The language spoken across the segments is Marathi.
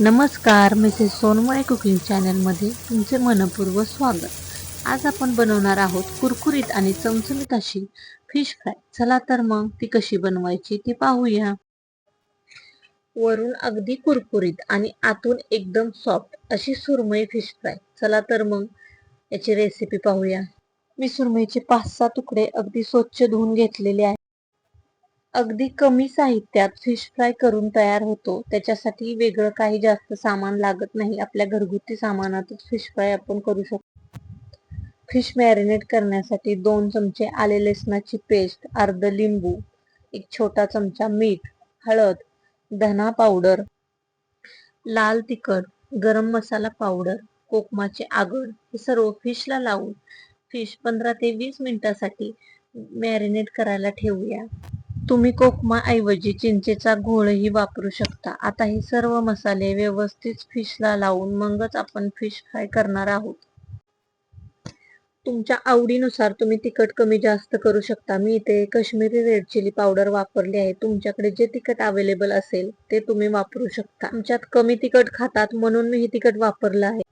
नमस्कार मिसेस सोनमळे कुकिंग चॅनलमध्ये तुमचे मनपूर्वक स्वागत. आज आपण बनवणार आहोत कुरकुरीत आणि चमचमीत अशी फिश फ्राय. चला तर मग ती कशी बनवायची ती पाहूया. वरून अगदी कुरकुरीत आणि आतून एकदम सॉफ्ट अशी सुरमई फिश फ्राय. चला तर मग याची रेसिपी पाहूया. मी सुरमईचे पाच सहा तुकडे अगदी स्वच्छ धुवून घेतलेले आहेत. अगदी कमी साहित्यात फिश फ्राय करून तयार होतो. त्याच्यासाठी वेगळं काही जास्त सामान लागत नाही. आपल्या घरगुती सामानातच फिश फ्राय आपण करू शकतो. फिश मॅरिनेट करण्यासाठी दोन चमचे आले लसणाची पेस्ट अर्ध लिंबू एक छोटा चमचा मीठ हळद धना पावडर लाल तिखट गरम मसाला पावडर कोकमाचे आगळ हे सर्व फिशला लावून फिश पंधरा ते वीस मिनिटासाठी मॅरिनेट करायला ठेवूया. तुम्ही कोकमा ऐवजी चिंचेचा घोळही वापरू शकता. आता हे सर्व मसाले व्यवस्थित फिशला लावून मगच आपण फिश फ्राय करणार आहोत. तुमच्या आवडीनुसार तुम्ही तिखट कमी जास्त करू शकता. मी इथे काश्मीरी रेड चिली पावडर वापरली आहे. तुमच्याकडे जे तिखट अवेलेबल असेल ते तुम्ही वापरू शकता. आमच्यात कमी तिखट खातात म्हणून मी हे तिखट वापरलं आहे.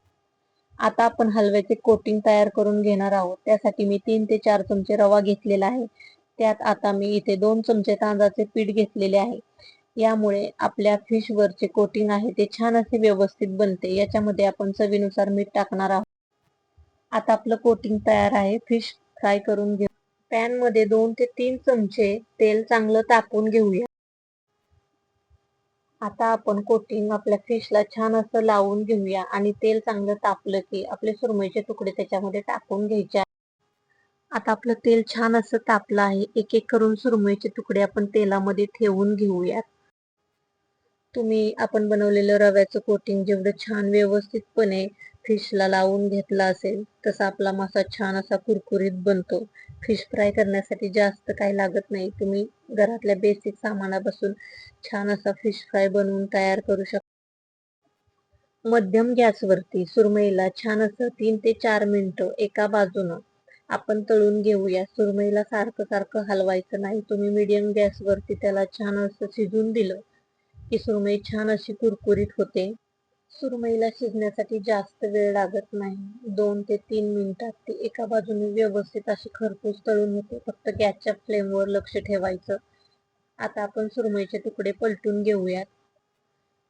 आता आपण हलव्याचे कोटिंग तयार करून घेणार आहोत. त्यासाठी मी तीन ते चार चमचे रवा घेतलेला आहे. त्यात आता मी इथे दोन चमचे तांदळाचे पीठ घेतलेले आहे. यामुळे आपल्या फिश वरचे कोटिंग आहे ते छान असे व्यवस्थित बनते. याच्यामध्ये आपण चवीनुसार मीठ टाकणार आहोत. आता आपलं कोटिंग तयार आहे. फिश फ्राय करून घेऊ. पॅनमध्ये दोन ते तीन चमचे तेल चांगलं तापून घेऊया. आता आपण कोटिंग आपल्या फिशला छान असं लावून घेऊया. आणि तेल चांगलं तापलं की आपले सुरमईचे तुकडे त्याच्यामध्ये टाकून घ्यायचे. आता आपलं तेल छान असं तापलं आहे. एक एक करून सुरमईचे तुकडे आपण तेलामध्ये ठेवून घेऊयात. तुम्ही आपण बनवलेलं रव्याचं कोटिंग जेवढं छान व्यवस्थितपणे फिशला लावून घेतला असेल तसा आपला मासा छान असा कुरकुरीत बनतो. फिश फ्राय करण्यासाठी जास्त काही लागत नाही. तुम्ही घरातल्या बेसिक सामानापासून छान असा फिश फ्राय बनवून तयार करू शकता मध्यम गॅसवरती सुरमईला छान असं तीन ते चार मिनटं एका बाजूनं आपण तळून घेऊया. सुरमईला सारखं सारखं हलवायचं नाही. तुम्ही मीडियम गॅसवरती त्याला छान असं शिजून दिलं की सुरमई छान अशी कुरकुरीत होते. सुरमईला शिजण्यासाठी जास्त वेळ लागत नाही. दोन ते तीन मिनिटात ती एका बाजूने व्यवस्थित अशी खरपूस तळून होते फक्त गॅसच्या फ्लेमवर लक्ष ठेवायचं. आता आपण सुरमईचे तुकडे पलटून घेऊयात.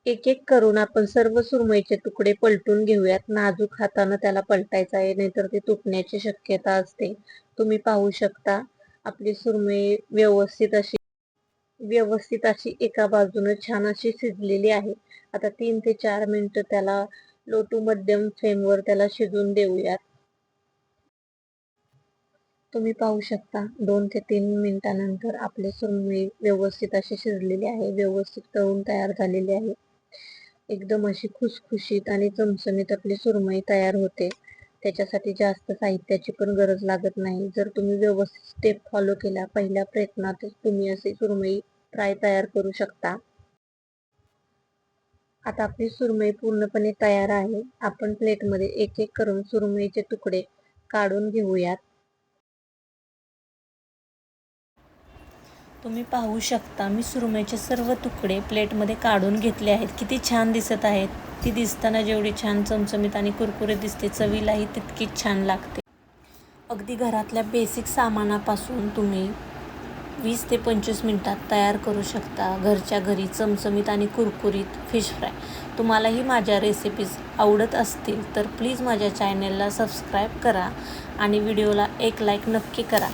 एक एक करून आपण सर्व सुरमईचे तुकडे पलटून घेऊयात. नाजूक हातानं त्याला पलटायचं आहे नाहीतर ते तुटण्याची शक्यता असते. तुम्ही पाहू शकता आपली सुरमई व्यवस्थित अशी व्यवस्थित अशी एका बाजूने छान अशी शिजलेली आहे. आता तीन ते चार मिनिटं त्याला लो टू मध्यम फ्लेमवर त्याला शिजून देऊयात. तुम्ही पाहू शकता दोन ते तीन मिनिटानंतर आपली सुरमई व्यवस्थित अशी शिजलेली आहे व्यवस्थित तळून तयार झालेली आहे. एकदम अशी खुसखुशीत आणि चमचमीत आपली सुरमई तयार होते. त्याच्यासाठी जास्त साहित्याची पण गरज लागत नाही. जर तुम्ही व्यवस्थित स्टेप फॉलो केला पहिल्या प्रयत्नातच तुम्ही असे सुरमई फ्राय तयार करू शकता. आता आपली सुरमई पूर्णपणे तयार आहे. आपण प्लेटमध्ये एक एक करून सुरमईचे तुकडे काढून घेऊयात. तुम्ही पाहू शकता मी सुरमईचे सर्व तुकडे प्लेटमध्ये काढून घेतले आहेत. किती छान दिसत आहेत. ती दिसताना जेवढी छान चमचमीत आणि कुरकुरीत दिसते चवीलाही तितकीच छान लागते. अगदी घरातल्या बेसिक सामानापासून तुम्ही वीस ते पंचवीस मिनटात तयार करू शकता. घरच्या घरी चमचमीत आणि कुरकुरीत फिश फ्राय तुम्हालाही माझ्या रेसिपीज आवडत असतील तर प्लीज माझ्या चॅनेलला सबस्क्राईब करा आणि व्हिडिओला एक लाईक नक्की करा.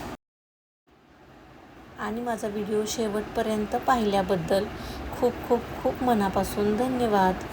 आणि माझा व्हिडिओ शेवटपर्यंत पाहिल्याबद्दल खूप खूप खूप मनापासून धन्यवाद.